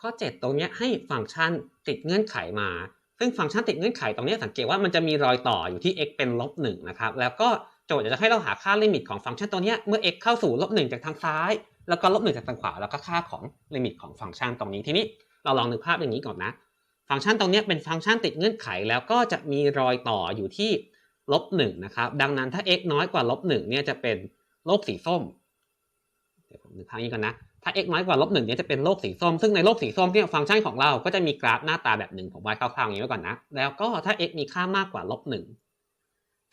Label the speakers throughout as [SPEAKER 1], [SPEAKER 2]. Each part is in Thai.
[SPEAKER 1] ข้อ 7 ตรงนี้ให้ฟังก์ชันติดเงื่อนไขมา ซึ่งฟังก์ชันติดเงื่อนไขตรงนี้สังเกตว่ามันจะมีรอยต่ออยู่ที่ x เป็นลบ1นะครับ แล้วก็โจทย์จะให้เราหาค่าลิมิตของฟังก์ชันตัวนี้เมื่อ x เข้าสู่ลบ1จากทางซ้าย แล้วก็ลบ1จากทางขวา แล้วก็ค่าของลิมิตของฟังก์ชันตรงนี้ ทีนี้เราลองนึกภาพอย่างนี้ก่อนนะ ฟังก์ชันตรงนี้เป็นฟังก์ชันติดเงื่อนไข แล้วก็จะมีรอยต่ออยู่ที่ลบ1นะครับ ดังนั้นถ้า x น้อยกว่าลบ1เนี่ยจะเป็นโลกสีส้ม เดี๋ยวผมนึกภาพนี้ก่อนนะ ถ้า x น้อยกว่าลบหนึ่งเนี่ยจะเป็นโลกสีส้ม ซึ่งในโลกสีส้มเนี่ยฟังก์ชันของเราก็จะมีกราฟหน้าตาแบบหนึ่งผมวาดคร่าวๆอย่างนี้ไว้ก่อนนะ แล้วก็ถ้า x มีค่ามากกว่าลบหนึ่ง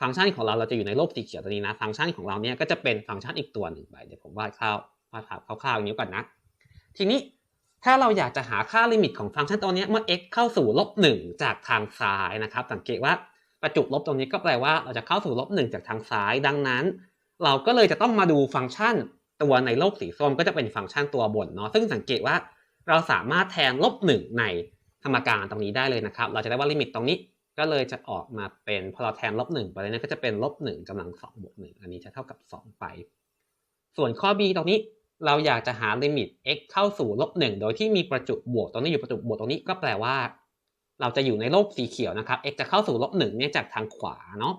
[SPEAKER 1] ฟังก์ชันของเราเราจะอยู่ในโลกสีเขียวตัวนี้นะ ฟังก์ชันของเราเนี่ยก็จะเป็นฟังก์ชันอีกตัวหนึ่งไปเดี๋ยวผมวาดคร่าววาดภาพคร่าวๆอย่างนี้ก่อนนะ ทีนี้ถ้าเราอยากจะหาค่าลิมิตของฟังก์ชันตัวนี้เมื่อ x เข้าสู่ลบหนึ่งจากทางซ้ายนะครับ สังเกตว่าประจุลบตรงนี้ก็แปลว่าเราจะเข้าสู่ลบหนึ่งจากทางซ้าย ดังนั้น เราก็เลยจะต้องมาดูฟังก์ชัน ตัวในโลกสีส้มก็จะเป็นฟังก์ชันตัวบนเนาะซึ่งสังเกตว่าเราสามารถแทนลบหนึ่งในสมการตรงนี้ได้เลยนะครับ เราจะได้ว่าลิมิตตรงนี้ก็เลยจะออกมาเป็นพอเราแทนลบหนึ่งไปเลยนี่ยก็จะเป็นลบหนึ่งกำลังสองบวกหนึ่งอันนี้จะเท่ากับสองไป ส่วนข้อ b ตรงนี้เราอยากจะหาลิมิต x เข้าสู่ลบหนึ่งโดยที่มีประจุบวกตรงนี้อยู่ประจุบวกตรงนี้ก็แปลว่า เราจะอยู่ในโลกสีเขียวนะครับ x จะเข้าสู่ลบหนึ่งเนี่ยจากทางขวาเนาะ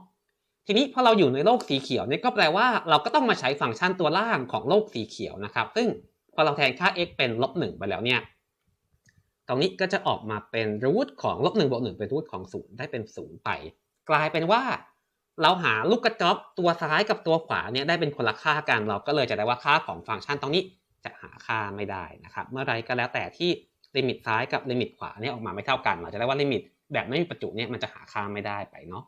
[SPEAKER 1] ทีนี้พอเราอยู่ในโลกสีเขียวเนี่ยก็แปลว่าเราก็ต้องมาใช้ฟังก์ชันตัวล่างของโลกสีเขียวนะครับ ซึ่งพอเราแทนค่า x เป็นลบหนึ่งไปแล้วเนี่ยตรงนี้ก็จะออกมาเป็นรูทของลบหนึ่งบวกหนึ่งเป็นรูทของศูนย์ได้เป็นศูนย์ไป กลายเป็นว่า เราหาลูกกระจอกตัวซ้ายกับตัวขวาเนี่ยได้เป็นคนละค่ากัน เราก็เลยจะได้ว่าค่าของฟังก์ชันตรงนี้จะหาค่าไม่ได้นะครับ เมื่อไรก็แล้วแต่ที่ลิมิตซ้ายกับลิมิตขวาเนี่ยออกมาไม่เท่ากัน เราจะได้ว่าลิมิตแบบไม่มีประจุเนี่ยมันจะหาค่าไม่ได้ไปเนาะ